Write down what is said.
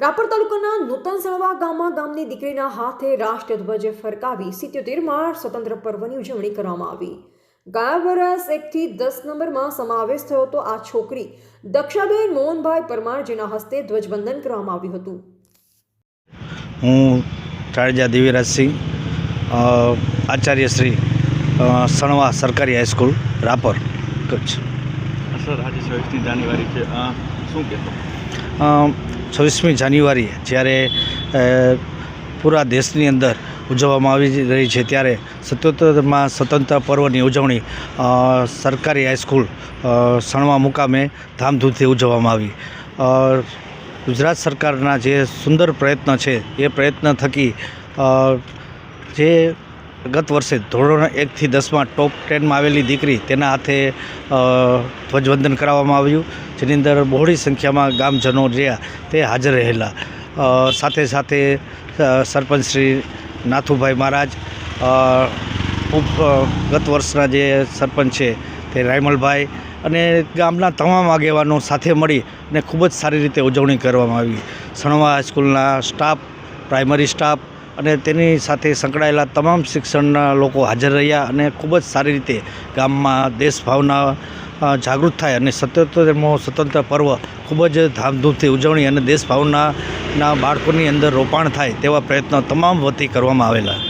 રાપર તાલુકાના નૂતન સળવા ગામમાં ગામની દીકરીના હાથે રાષ્ટ્રધ્વજ ફરકાવી સિત્યોતેરમાં સ્વતંત્ર પર્વની ઉજવણી કરવામાં આવી. ગયા વર્ષ એકથી દસ નંબરમાં સમાવેશ થયો હતો આ છોકરી. દક્ષાબેન મોહનભાઈ પરમાર જેના હસ્તે ધ્વજવંદન કરવામાં આવ્યું હતું. હું જાડેજા દેવીરાજસિંહ અ, આચાર્ય શ્રી સણવા સરકારી હાઈસ્કૂલ રાપર. કચ્છ સર આજે છવ્વીસમી જાન્યુઆરી છે. આ શું કહેશો? છવ્વીસમી જાન્યુઆરી જ્યારે પૂરા દેશની અંદર ઉજવવામાં આવી રહી છે ત્યારે સત્યોતેરમાં સ્વતંત્ર પર્વની ઉજવણી સરકારી હાઈસ્કૂલ સણવા મુકામે ધામધૂમથી ઉજવવામાં આવી. ગુજરાત સરકારના જે સુંદર પ્રયત્ન છે, એ પ્રયત્ન થકી જે ગત વર્ષે ધોરણ એકથી દસમાં ટોપ ટેનમાં આવેલી દીકરી તેના હાથે ધ્વજવંદન કરાવવામાં આવ્યું, જેની અંદર બહોળી સંખ્યામાં ગામજનો રહ્યા, તે હાજર રહેલા. સાથે સાથે સરપંચ શ્રી નાથુભાઈ મહારાજ ગત વર્ષના જે સરપંચ છે તે રાયમલભાઈ અને ગામના તમામ આગેવાનો સાથે મળી અને ખૂબ જ સારી રીતે ઉજવણી કરવામાં આવી. સણવા હાઈસ્કૂલના સ્ટાફ, પ્રાઇમરી સ્ટાફ અને તેની સાથે સંકળાયેલા તમામ શિક્ષણના લોકો હાજર રહ્યા અને ખૂબ જ સારી રીતે ગામમાં દેશભાવના જાગૃત થાય અને સત્યોતેરમો સ્વતંત્ર પર્વ ખૂબ જ ધામધૂમથી ઉજવણી અને દેશભાવનાના બાળકોની અંદર રોપાણ થાય તેવા પ્રયત્નો તમામ વતી કરવામાં આવેલા.